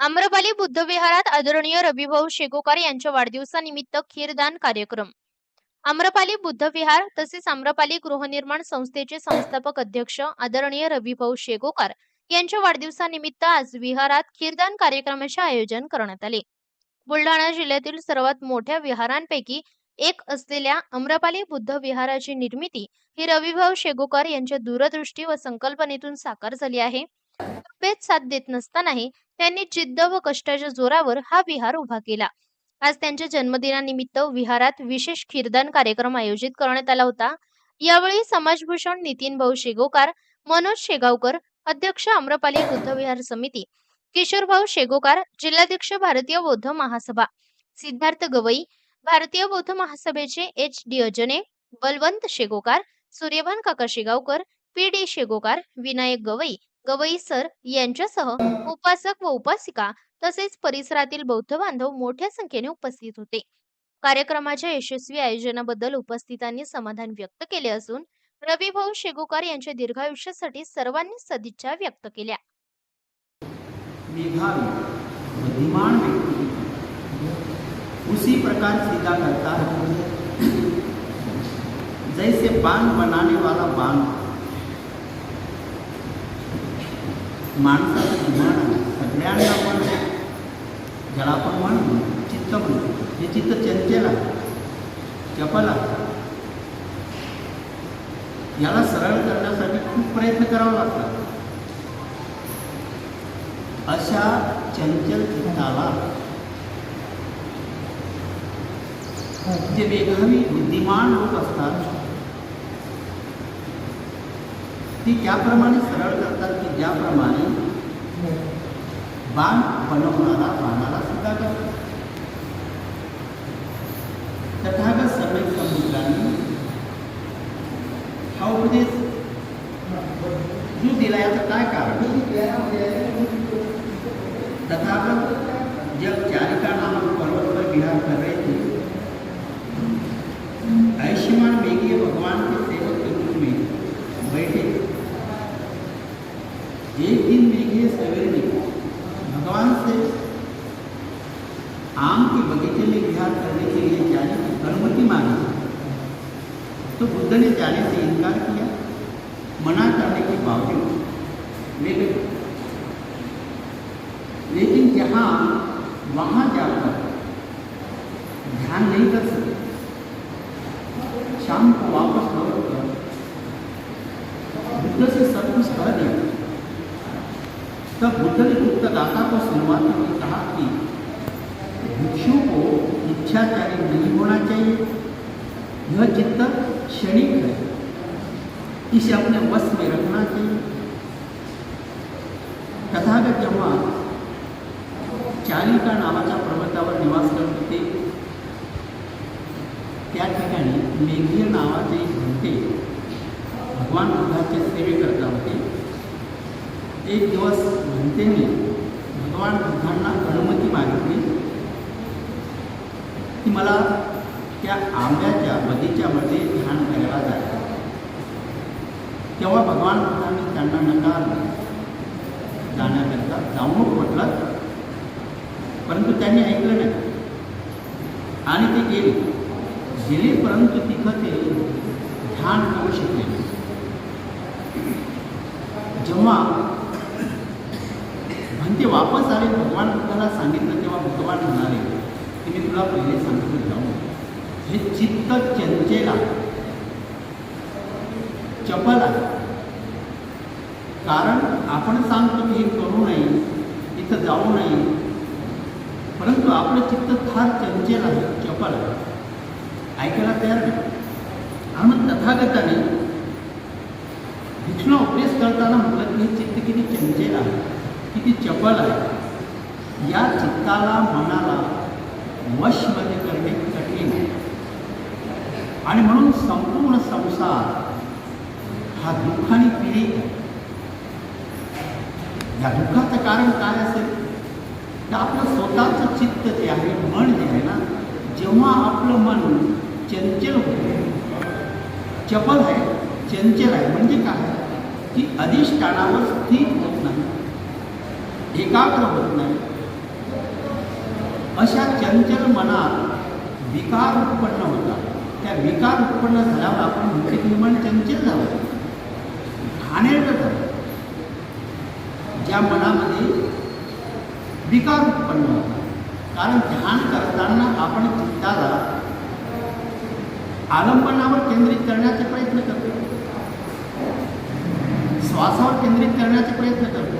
आम्रपाली बुद्धविहारात आदरणीय रविभाऊ शेगोकार यांच्या वाढदिवसानिमित्त खीरदान कार्यक्रम. आम्रपाली बुद्ध विहार तसेच आम्रपाली गृहनिर्माण संस्थेचे संस्थापक अध्यक्ष आदरणीय रविभाऊ शेगोकार यांच्या वाढदिवसानिमित्त आज विहारात खीरदान कार्यक्रमाचे आयोजन करण्यात आले. बुलढाणा जिल्ह्यातील सर्वात मोठ्या विहारांपैकी एक असलेल्या अम्रपाली बुद्ध विहाराची निर्मिती ही रविभाऊ शेगोकार यांच्या दूरदृष्टी व संकल्पनेतून साकार झाली आहे. तब्येत साथ देत नसतानाही त्यांनी जिद्द व कष्टाच्या जोरावर हा विहार उभा केला. आज त्यांच्या जन्मदिनानिमित्त विहारात विशेष खीरदान कार्यक्रम आयोजित करण्यात आला होता. यावेळी समाजभूषण नितीन भाऊ शेगोकार मनोज शेगावकर अध्यक्ष आम्रपाली बुद्धविहार समिती किशोरभाऊ शेगोकार जिल्हाध्यक्ष भारतीय बौद्ध महासभा सिद्धार्थ गवई भारतीय बौद्ध महासभेचे एच डी अजने बलवंत शेगोकार सूर्यभान काका Shegaonkar P D Shegokar Vinayak Gavai Gavai sir यांच्यासह उपासक व उपासिका तसेच परिसरातील बौद्ध बांधव मोठ्या संख्येने उपस्थित होते. कार्यक्रमाच्या यशस्वी आयोजनाबद्दल उपस्थितांनी समाधान व्यक्त केले असून रविभाऊ शेगोकार यांच्या दीर्घायुष्यासाठी सर्वांनी सदिच्छा व्यक्त केल्या. उसी प्रकार सीधा करता है. जैसे बांध बनाने वाला बांध माणसाचं मन आहे सगळ्यांना पण ज्याला आपण म्हणतो चित्त म्हणतो. हे चित्त चंचल आहे चपल आहे. याला सरळ करण्यासाठी खूप प्रयत्न करावा लागतात. अशा चंचल चित्ताला जे मेधावी बुद्धिमान लोक असतात. ती त्याप्रमाणे सरळ करतात की ज्याप्रमाणे बाण बनवणारा बाणाला सुद्धा करतो तथागत सम्यक समुद्रांनी हा उपदेश जो दिला याचं काय कारण? तथागत जग चारिका नामक मेघिए सवेरे निकले भगवान से आम के बगीचे में विहार करने के लिए जाने की अनुमति मांगी। तो बुद्ध ने जाने से इनकार किया, मना करने के बावजूद लेकिन जहाँ वहाँ जाकर ध्यान नहीं कर सके। शाम को वापस लौट कर बुद्ध से सब कुछ कह दिया। तब बुद्ध ने उत्तरदाता को सुनवाते हुए कहा कि भिक्षु को इच्छाचारी नहीं होना चाहिए. यह चित्त क्षणिक है. इसे अपने वश में रखना चाहिए. तथागत जेव्हा चालिका नावाच्या पर्वतावर निवास करत होते. त्या ठिकाणी मेघीय नावाचे एक भगवान बुद्धाचे सेवे करता होते. एक दिवस भंतेने भगवान बुद्धांना अनुमती मागितली. की मला त्या आंब्याच्या बगीच्यामध्ये ध्यान करायला जायचं. तेव्हा भगवान बुद्धांनी त्यांना नकार जाण्याकरता जाऊन म्हटलं. परंतु त्यांनी ऐकलं नाही. आणि ते गेले. गेले परंतु तिथं ते ध्यान करू शकले जेव्हा ते वापस आले भगवान बुद्धाला सांगितलं तेव्हा भगवान म्हणाले की मी तुला पहिले सांगितलं जाऊ हे चित्त चंचेला चपल. आहे कारण आपण सांगतो की हे करू नये इथं जाऊ नये. परंतु आपलं चित्त फार चंचेल आहे चपल. आहे ऐकायला तयार नाही. आणि मग तथागताने भिक्षूला उपदेश करताना म्हटलं की हे चित्त किती चंचल आहे किती चपल आहे. या चित्ताला मनाला वशमध्ये करणे कठीण आहे. आणि म्हणून संपूर्ण संसार हा दुःखाने पीडित आहे. या दुःखाचं कारण काय असेल? तर आपलं स्वतःचं चित्त जे आहे मन जे आहे ना जेव्हा आपलं मन चंचल होते चपल आहे चंचल आहे म्हणजे काय? की अधिष्ठानावर स्थिर होत नाही. एकाग्र होत नाही? अशा चंचल मनात विकार उत्पन्न होतात त्या विकार उत्पन्न झाल्यावर आपण बुद्धिक निर्माण चंचल झालं. घाणेरडं झालं. ज्या मनामध्ये विकार उत्पन्न होतात कारण ध्यान करताना आपण चित्ताला आलंबनावर केंद्रित करण्याचा प्रयत्न करतो. श्वासावर केंद्रित करण्याचा प्रयत्न करतो.